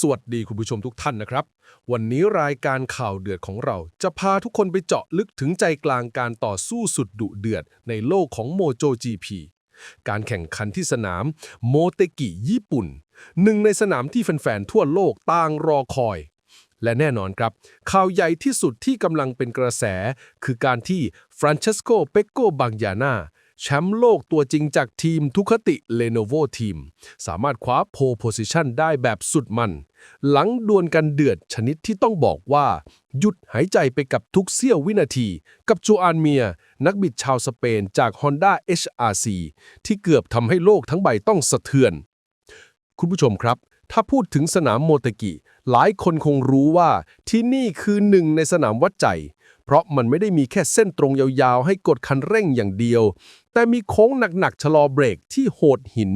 สวัสดีคุณผู้ชมทุกท่านนะครับ วันนี้รายการข่าวเดือดของเรา จะพาทุกคนไปเจาะลึกถึงใจกลางการต่อสู้สุดดุเดือดในโลกของโมโจ GP การแข่งขันที่สนามโมเตกิญี่ปุ่น หนึ่งในสนามที่แฟนๆทั่วโลกต่างรอคอย และแน่นอนครับ ข่าวใหญ่ที่สุดที่กำลังเป็นกระแส คือการที่ฟรานเชสโกเปโกบังยาน่า แชมป์โลกตัวจริงจากทีมทุคติเลโนโวทีม สามารถคว้าโพโพซิชันได้แบบสุดมัน หลังดวลกันเดือดชนิดที่ต้องบอกว่า หยุดหายใจไปกับทุกเสี้ยววินาที กับจูอานเมีย นักบิดชาวสเปนจาก Honda HRC ที่เกือบทำให้โลกทั้งใบต้องสะเทือน คุณผู้ชมครับ ถ้าพูดถึงสนามโมเตกิ หลายคนคงรู้ว่าที่นี่คือหนึ่งในสนามวัดใจ เพราะมันไม่ได้มีแค่เส้นตรงยาวๆ ให้กดคันเร่งอย่างเดียว แต่มีโค้งหนักๆชะลอเบรกที่โหดหิน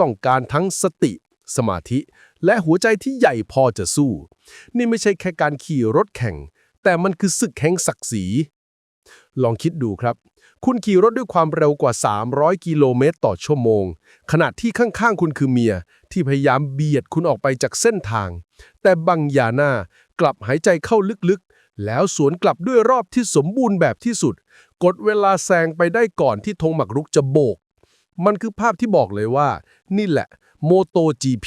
ต้องการทั้งสติ สมาธิ และหัวใจที่ใหญ่พอจะสู้ นี่ไม่ใช่แค่การขี่รถแข่ง แต่มันคือศึกแห่งศักดิ์ศรี ลองคิดดูครับ คุณขี่รถด้วยความเร็วกว่า 300 กิโลเมตรต่อชั่วโมง ขณะที่ข้างๆคุณคือเมีย ที่พยายามเบียดคุณออกไปจากเส้นทาง แต่บังยาน่ากลับหายใจเข้าลึกๆ แล้วสวนกลับด้วยรอบที่สมบูรณ์แบบที่สุด กดเวลาแซงไปได้ก่อนที่ธงหมักรุกจะโบก มันคือภาพที่บอกเลยว่า นี่แหละโมโต GP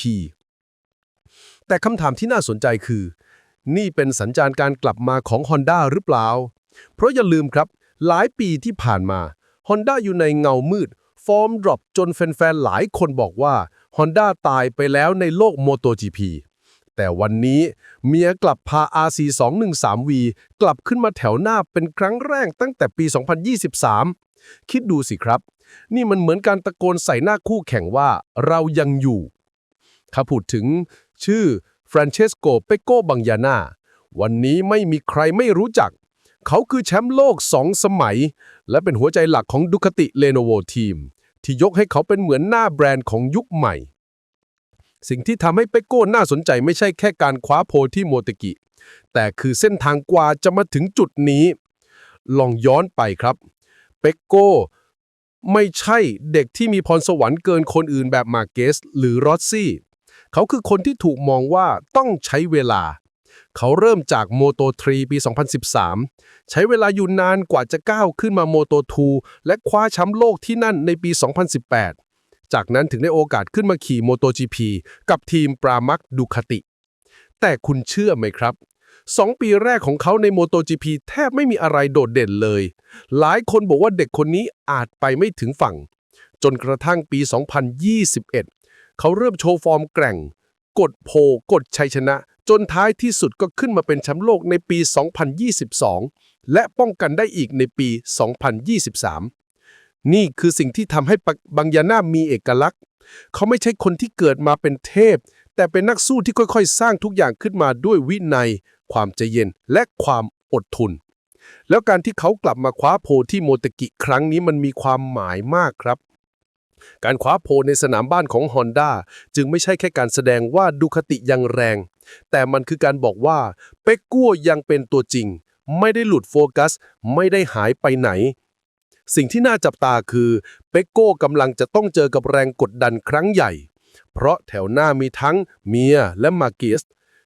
แต่คำถามที่น่าสนใจคือ นี่เป็นสัญญาณการกลับมาของ Honda หรือเปล่า เพราะอย่าลืมครับ หลายปีที่ผ่านมา Honda อยู่ในเงามืด ฟอร์มดรอปจนแฟนๆ หลายคนบอกว่า Honda ตายไปแล้วในโลก MotoGP แต่วันนี้เมียกลับพา RC213V กลับขึ้นมาแถวหน้าเป็นครั้งแรกตั้งแต่ปี 2023 คิดดูสิครับ นี่มันเหมือนการตะโกนใส่หน้าคู่แข่งว่าเรายังอยู่ถ้าพูดถึงชื่อฟรานเชสโกเปโกบังยาน่าวันนี้ไม่มีใครไม่รู้จัก เขาคือแชมป์โลกสองสมัย และเป็นหัวใจหลักของดูคติเลโนโวทีม ที่ยกให้เขาเป็นเหมือนหน้าแบรนด์ของยุคใหม่ สิ่งที่ทำให้เปโก้น่าสนใจไม่ใช่แค่การคว้าโพลที่โมเตกิ แต่คือเส้นทางกว่าจะมาถึงจุดนี้ ลองย้อนไปครับ เปโก้ไม่ใช่เด็กที่มีพรสวรรค์เกินคนอื่นแบบมาเกสหรือรอสซี่ เขาคือคนที่ถูกมองว่าต้องใช้เวลา เขาเริ่มจากโมโต3ปี 2013 ใช้เวลาอยู่นานกว่าจะก้าวขึ้นมาโมโต2และคว้าแชมป์โลกที่นั่นในปี 2018 จากนั้นถึงได้โอกาสขึ้นมาขี่โมโต GP กับทีมปรามักดูคติ แต่คุณเชื่อไหมครับสองปีแรกของเขาใน MotoGP แทบไม่มีอะไรโดดเด่นเลย หลายคนบอกว่าเด็กคนนี้อาจไปไม่ถึงฝั่ง จนกระทั่งปี 2021 เขาเริ่มโชว์ฟอร์มแกร่ง กดโพลกดชัยชนะ จนท้ายที่สุดก็ขึ้นมาเป็นแชมป์โลกในปี 2022 และป้องกันได้อีกในปี 2023 นี่คือสิ่งที่ทำให้ปักบังยาน่ามีเอกลักษณ์ เขาไม่ใช่คนที่เกิดมาเป็นเทพ แต่เป็นนักสู้ที่ค่อยๆ สร้างทุกอย่างขึ้นมาด้วยวินัย ความใจเย็นและความอดทน แล้วการที่เขากลับมาคว้าโพลที่โมเตกิครั้งนี้มันมีความหมายมากครับ การคว้าโพลในสนามบ้านของ Honda จึงไม่ใช่แค่การแสดงว่าดูคติยังแรง แต่มันคือการบอกว่าเป๊กกัวยังเป็นตัวจริง ไม่ได้หลุดโฟกัส ไม่ได้หายไปไหน สิ่งที่น่าจับตาคือเปกโก้กำลังจะต้องเจอกับแรงกดดันครั้งใหญ่ เพราะแถวหน้ามีทั้งเมียและมาเกส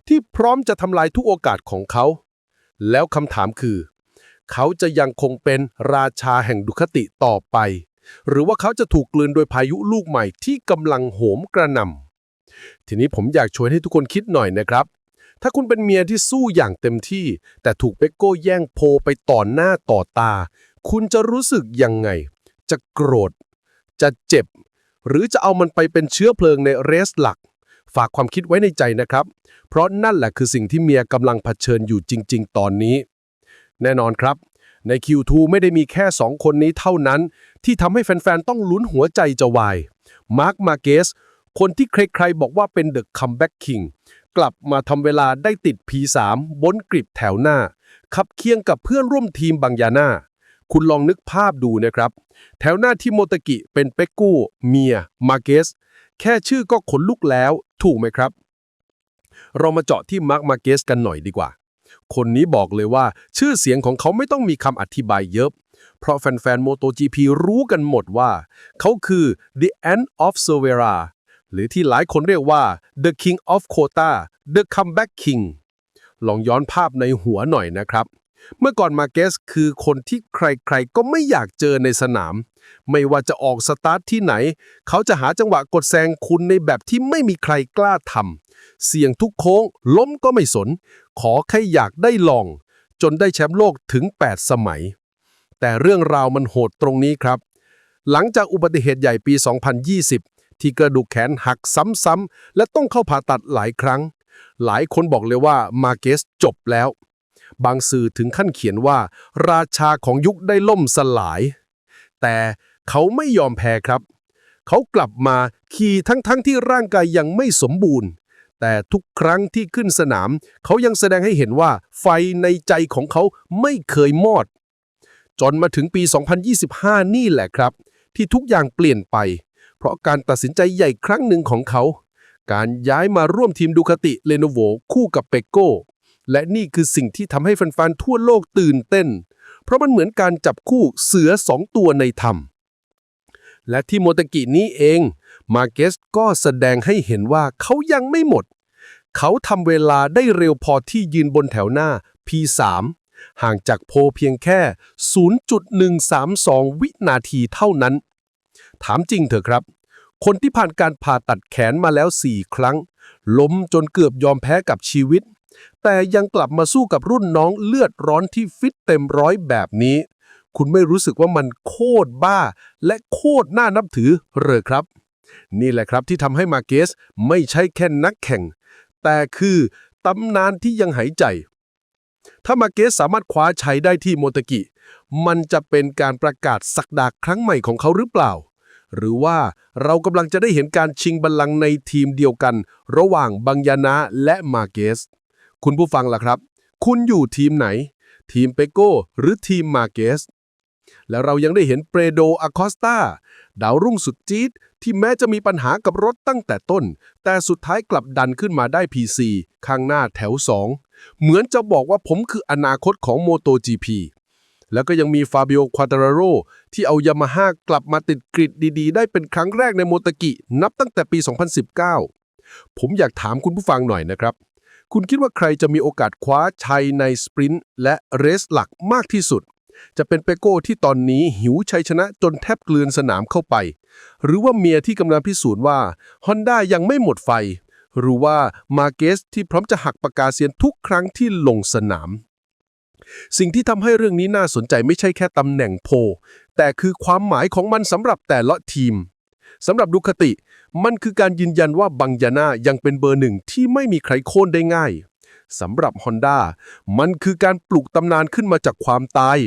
ที่พร้อมจะทำลายทุกโอกาสของเขา แล้วคำถามคือ เขาจะยังคงเป็นราชาแห่งดุคติต่อไป หรือว่าเขาจะถูกกลืนโดยพายุลูกใหม่ที่กำลังโหมกระหน่ำทีนี้ผมอยากชวนให้ทุกคนคิดหน่อยนะครับถ้าคุณเป็นเมียที่สู้อย่างเต็มที่ แต่ถูกเปกโก้แย่งโพไปต่อหน้าต่อตา คุณจะรู้สึกยังไง จะโกรธ จะเจ็บ หรือจะเอามันไปเป็นเชื้อเพลิงในเรสหลัก ฝากความคิดไว้ในใจนะครับ เพราะนั่นแหละคือสิ่งที่เมียกำลังเผชิญอยู่จริง ๆ ตอนนี้ แน่นอนครับใน Q2 ไม่ได้มีแค่ 2 คนนี้เท่านั้น ที่ทำให้แฟน ๆ ต้องลุ้นหัวใจจะวาย มาร์ค มาเกส คนที่ใคร ๆ บอกว่าเป็นเดอะคัมแบ็กคิงกลับมาทำเวลาได้ติด P3 บนกริบแถวหน้า ขับเคียงกับเพื่อนร่วมทีมบางยาน่า คุณลองนึกภาพดูนะครับ แถวหน้าที่โมตะกิเป็นเป็กกู้ เมีย มาเกส แค่ชื่อก็ขนลุกแล้ว ถูกไหมครับ เรามาเจาะที่มาร์คมาเกสกันหน่อยดีกว่า คนนี้บอกเลยว่า ชื่อเสียงของเขาไม่ต้องมีคำอธิบายเยอะ เพราะแฟนๆ MotoGP รู้กันหมดว่า เขาคือ The End of Silveira หรือที่หลายคนเรียกว่า The King of Kota The Comeback King ลองย้อนภาพในหัวหน่อยนะครับ เมื่อก่อนมาเกสคือคนที่ใครๆ ก็ไม่อยากเจอในสนาม ไม่ว่าจะออกสตาร์ทที่ไหน เขาจะหาจังหวะกดแซงคุณในแบบที่ไม่มีใครกล้าทำเสี่ยงทุกโค้ง ล้มก็ไม่สน ขอแค่อยากได้ลอง จนได้แชมป์โลกถึง 8 สมัย แต่เรื่องราวมันโหดตรงนี้ครับ หลังจากอุบัติเหตุใหญ่ปี 2020 ที่กระดูกแขนหักซ้ำๆและต้องเข้าผ่าตัดหลายครั้ง หลายคนบอกเลยว่ามาเกสจบแล้ว บางสื่อถึงขั้นเขียนว่า ราชาของยุคได้ล่มสลาย แต่เขาไม่ยอมแพ้ครับ เขากลับมาขี่ทั้งๆทที่ร่างกายยังไม่สมบูรณ์ แต่ทุกครั้งที่ขึ้นสนาม เขายังแสดงให้เห็นว่า ไฟในใจของเขาไม่เคยมอด จนมาถึงปี 2025 นี่แหละครับ ที่ทุกอย่างเปลี่ยนไป เพราะการตัดสินใจใหญ่ครั้งหนึ่งของเขา การย้ายมาร่วมทีมดูคาติเลโนโวคู่กับเปโก้ และนี่คือสิ่งที่ทำให้แฟนๆทั่วโลกตื่นเต้น เพราะมันเหมือนการจับคู่เสือสองตัวในธรรม และที่โมตกินี้เอง มาเกสก็แสดงให้เห็นว่าเขายังไม่หมด เขาทำเวลาได้เร็วพอที่ยืนบนแถวหน้า P3 ห่างจากโพเพียงแค่ 0.132 วินาทีเท่านั้น ถามจริงเถอะครับ คนที่ผ่านการผ่าตัดแขนมาแล้ว 4 ครั้ง ล้มจนเกือบยอมแพ้กับชีวิต แต่ยังกลับมาสู้กับรุ่นน้องเลือดร้อนที่ฟิตเต็มร้อยแบบนี้ คุณไม่รู้สึกว่ามันโคตรบ้า และโคตรน่านับถือเหรอครับ นี่แหละครับที่ทำให้มาเกสไม่ใช่แค่นักแข่ง แต่คือตำนานที่ยังหายใจ ถ้ามาเกสสามารถคว้าชัยได้ที่โมตกิ มันจะเป็นการประกาศสักดาครั้งใหม่ของเขาหรือเปล่า หรือว่าเรากำลังจะได้เห็นการชิงบัลลังก์ในทีมเดียวกัน ระหว่างบังยานะและมาเกส คุณผู้ฟังล่ะครับ คุณอยู่ทีมไหน ทีมเปโก้หรือทีมมาเกส แล้วเรายังได้เห็นเปโดอาคอสตาดาวรุ่งสุดจี๊ดที่แม้จะมีปัญหากับรถตั้งแต่ต้น แต่สุดท้ายกลับดันขึ้นมาได้ PC ข้างหน้าแถว 2 เหมือนจะบอกว่าผมคืออนาคตของ MotoGP แล้วก็ยังมีฟาบิโอควาตาโรที่เอายามาฮ่ากลับมาติดกริดดีๆ ได้เป็นครั้งแรกในโมตกิ นับตั้งแต่ปี 2019 ผมอยากถามคุณผู้ฟังหน่อยนะครับ คุณคิดว่าใครจะมีโอกาสคว้าชัยในสปรินต์และเรสหลักมากที่สุด จะเป็นเปโก้ที่ตอนนี้หิวชัยชนะจนแทบเกลือนสนามเข้าไป หรือว่าเมียที่กำลังพิสูจน์ว่าฮอนด้ายังไม่หมดไฟ หรือว่ามาเกสที่พร้อมจะหักปากกาเซียนทุกครั้งที่ลงสนาม สิ่งที่ทำให้เรื่องนี้น่าสนใจไม่ใช่แค่ตำแหน่งโพ แต่คือความหมายของมันสำหรับแต่ละทีม สำหรับดูคติ มันคือการยืนยันว่าบังยาน่ายังเป็นเบอร์หนึ่งที่ไม่มีใครโค่นได้ง่ายสำหรับ Honda มันคือการปลุกตำนานขึ้นมาจากความตาย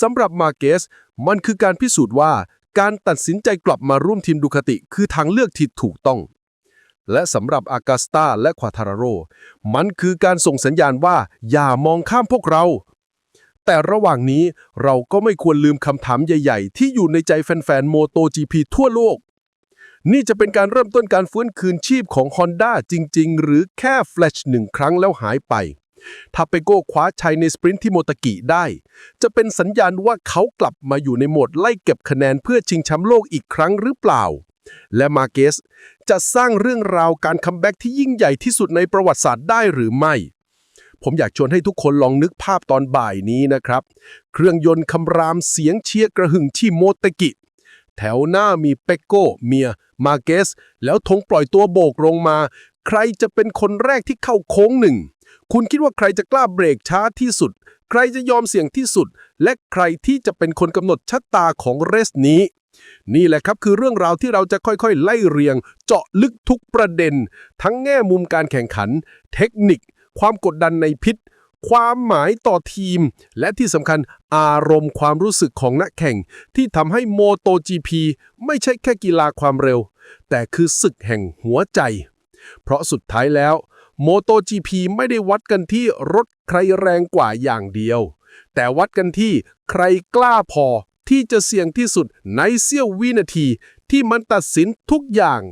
สำหรับมาเกสมันคือการพิสูจน์ว่า การตัดสินใจกลับมาร่วมทีมดูคติคือทางเลือกที่ถูกต้อง และสำหรับอากาสตาและควาทาราโร มันคือการส่งสัญญาณว่าอย่ามองข้ามพวกเรา แต่ระหว่างนี้เราก็ไม่ควรลืมคำถามใหญ่ ๆ ที่อยู่ในใจแฟนๆ MotoGP ทั่วโลก นี่จะเป็นการเริ่มต้นการฟื้นคืนชีพของ Honda จริง ๆ หรือแค่แฟลชหนึ่งครั้งแล้วหายไปถ้าเปโก้คว้าชัยในสปรินต์ที่โมตากิได้ จะเป็นสัญญาณว่าเขากลับมาอยู่ในโหมดไล่เก็บคะแนนเพื่อชิงแชมป์โลกอีกครั้งหรือเปล่า และมาเกสจะสร้างเรื่องราวการคัมแบ็กที่ยิ่งใหญ่ที่สุดในประวัติศาสตร์ได้หรือไม่ ผมอยากชวนให้ทุกคนลองนึกภาพตอนบ่ายนี้นะครับ เครื่องยนต์คำรามเสียงเชียร์กระหึ่งที่โมตากิ แถวหน้ามีเปกโก้เมีย มาเกส แล้วธงปล่อยตัวโบกลงมา ใครจะเป็นคนแรกที่เข้าโค้งหนึ่ง คุณคิดว่าใครจะกล้าเบรกช้าที่สุด ใครจะยอมเสี่ยงที่สุด และใครที่จะเป็นคนกำหนดชะตาของเรสนี้ นี่แหละครับคือเรื่องราวที่เราจะค่อยๆ ไล่เรียง เจาะลึกทุกประเด็น ทั้งแง่มุมการแข่งขัน เทคนิค ความกดดันในพิษ ความหมายต่อทีม และที่สำคัญอารมณ์ความรู้สึกของนักแข่ง ที่ทำให้โมโต GP ไม่ใช่แค่กีฬาความเร็ว แต่คือศึกแห่งหัวใจ เพราะสุดท้ายแล้วโมโต GP ไม่ได้วัดกันที่รถใครแรงกว่าอย่างเดียว แต่วัดกันที่ใครกล้าพอที่จะเสี่ยงที่สุดในเสี้ยววินาทีที่มันตัดสินทุกอย่าง